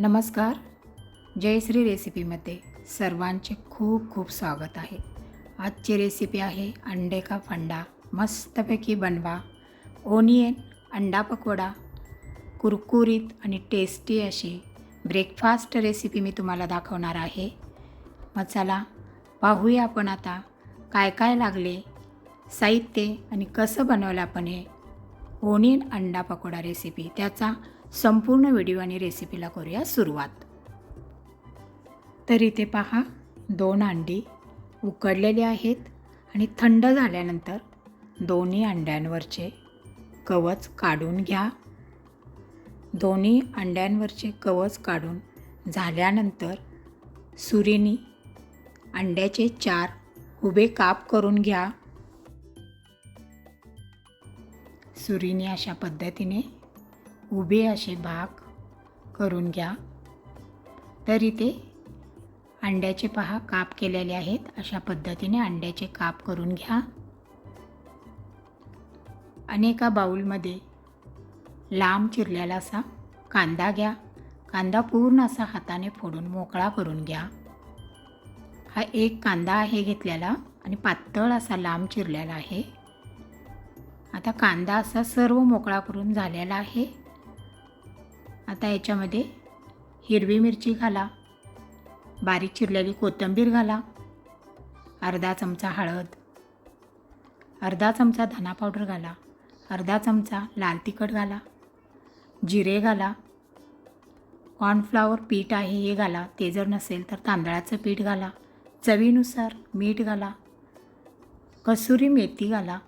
नमस्कार. जयश्री रेसिपीमध्ये सर्वांचे खूप खूप स्वागत आहे. आजची रेसिपी आहे अंडे का फंडा. मस्तपैकी बनवा. ओनियन अंडा पकोडा. कुरकुरीत आणि टेस्टी अशी ब्रेकफास्ट रेसिपी मी तुम्हाला दाखवणार आहे. मग चला पाहूया आपण आता काय काय लागले साहित्य आणि कसं बनवलं आपण हे. ओनियन अंडा पकोडा रेसिपी त्याचा संपूर्ण व्हिडिओ आणि रेसिपीला करूया सुरुवात. तर इथे पहा दोन अंडी उकडलेली आहेत आणि थंड झाल्यानंतर दोन्ही अंड्यांवरचे कवच काढून घ्या. दोन्ही अंड्यांवरचे कवच काढून झाल्यानंतर सुरीनी अंड्याचे चार उभे काप करून घ्या. सुरीने अशा पद्धतीने उभे असे भाग करून घ्या. तर इथे अंड्याचे पहा काप केलेले आहेत. अशा पद्धतीने अंड्याचे काप करून घ्या. आणि एका बाऊलमध्ये लांब चिरलेला असा कांदा घ्या. कांदा पूर्ण असा हाताने फोडून मोकळा करून घ्या. हा एक कांदा आहे घेतलेला आणि पातळ असा लांब चिरलेला आहे. आता कांदा असा सर्व मोकळा करून झालेला आहे. आता याच्यामध्ये हिरवी मिरची घाला. बारीक चिरलेली कोथिंबीर घाला. अर्धा चमचा हळद. अर्धा चमचा धना पावडर घाला. अर्धा चमचा लाल तिखट घाला. जिरे घाला. कॉर्नफ्लावर पीठ आहे हे घाला. ते जर नसेल तर तांदळाचं पीठ घाला. चवीनुसार मीठ घाला. कसुरी मेथी घाला.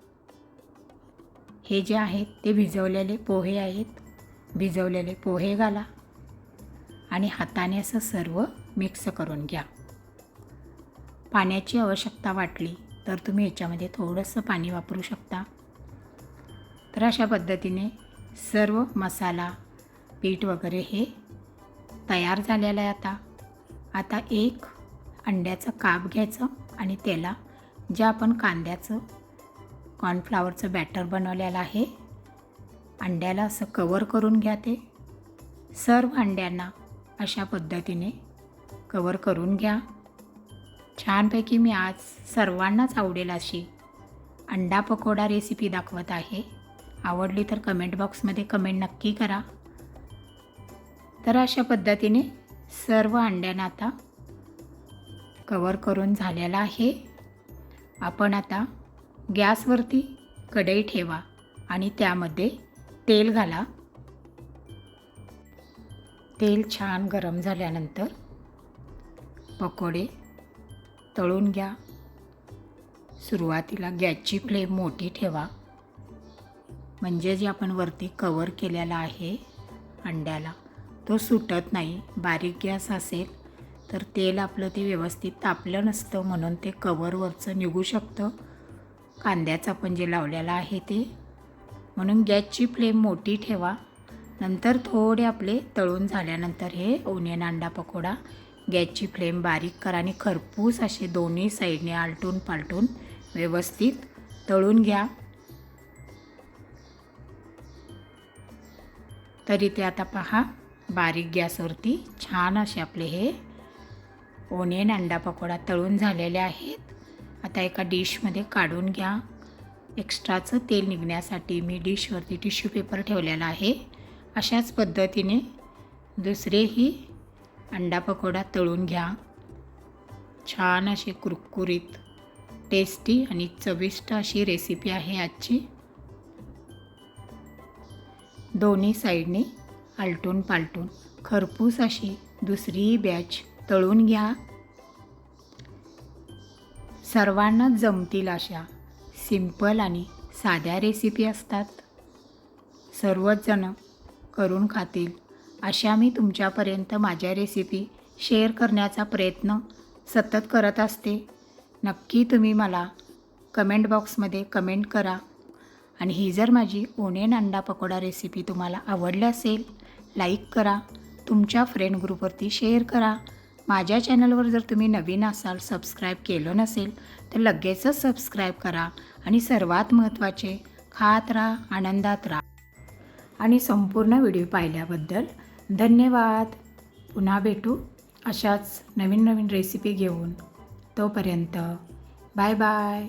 हे जे आहेत ते भिजवलेले पोहे आहेत. भिजवलेले पोहे घाला आणि हाताने असं सर्व मिक्स करून घ्या. पाण्याची आवश्यकता वाटली तर तुम्ही याच्यामध्ये थोडंसं पाणी वापरू शकता. तर अशा पद्धतीने सर्व मसाला पीठ वगैरे हे तयार झालेलं आहे आता. आता एक अंड्याचं काप घ्यायचं आणि त्याला जे आपण कांद्याचं कॉर्नफ्लावरचं बॅटर बनवलेलं आहे अंड्याला असं कवर करून घ्या ते. सर्व अंड्यांना अशा पद्धतीने कवर करून घ्या. छानपैकी मी आज सर्वांनाच आवडेल अशी अंडा पकोडा रेसिपी दाखवत आहे. आवडली तर कमेंट बॉक्समध्ये कमेंट नक्की करा. तर अशा पद्धतीने सर्व अंड्यांना आता कवर करून झालेला आहे. आपण आता गॅसवरती कढई ठेवा आणि त्यामध्ये तेल घाला. तेल छान गरम झाल्यानंतर पकोडे तळून घ्या. सुरुवातीला गॅसची फ्लेम मोठी ठेवा. म्हणजे जे आपण वरती कवर केलेला आहे अंड्याला तो सुटत नाही. बारीक गॅस असेल तर तेल आपलं ते व्यवस्थित तापलं नसतं म्हणून ते कवरवरचं निघू शकतं. कांद्याचं आपण जे लावलेलं आहे ते म्हणून गॅसची फ्लेम मोठी ठेवा. नंतर थोडे आपले तळून झाल्यानंतर हे ओनियन अंडा पकोडा गॅसची फ्लेम बारीक करा आणि खरपूस असे दोन्ही साईडने आलटून पालटून व्यवस्थित तळून घ्या. तरी ते आता पहा बारीक गॅसवरती छान असे आपले हे ओनियन अंडा पकोडा तळून झालेले आहेत. आता एका डिशमध्ये काढून घ्या. एक्स्ट्राचं तेल निघण्यासाठी मी डिशवरती टिश्यू पेपर ठेवलेला आहे. अशाच पद्धतीने दुसरेही अंडा पकोडा तळून घ्या. छान अशी कुरकुरीत टेस्टी आणि चविष्ट अशी रेसिपी आहे आजची. दोन्ही साईडने आलटून पालटून खरपूस अशी दुसरी बॅच तळून घ्या. सर्वांना जमतील अशा सिंपल आणि साध्या रेसिपी असतात. सर्वचजणं करून खातील अशा मी तुमच्यापर्यंत माझ्या रेसिपी शेअर करण्याचा प्रयत्न सतत करत असते. नक्की तुम्ही मला कमेंट बॉक्समध्ये कमेंट करा आणि ही जर माझी ओनियन अंडा पकोडा रेसिपी तुम्हाला आवडली असेल लाईक करा. तुमच्या फ्रेंड ग्रुपवरती शेअर करा. माझ्या चॅनलवर जर तुम्ही नवीन असाल सबस्क्राईब केलं नसेल तर लगेचच सबस्क्राईब करा आणि सर्वात महत्त्वाचे खात राहा आनंदात राहा. आणि संपूर्ण व्हिडिओ पाहिल्याबद्दल धन्यवाद. पुन्हा भेटू अशाच नवीन नवीन रेसिपी घेऊन. तोपर्यंत बाय बाय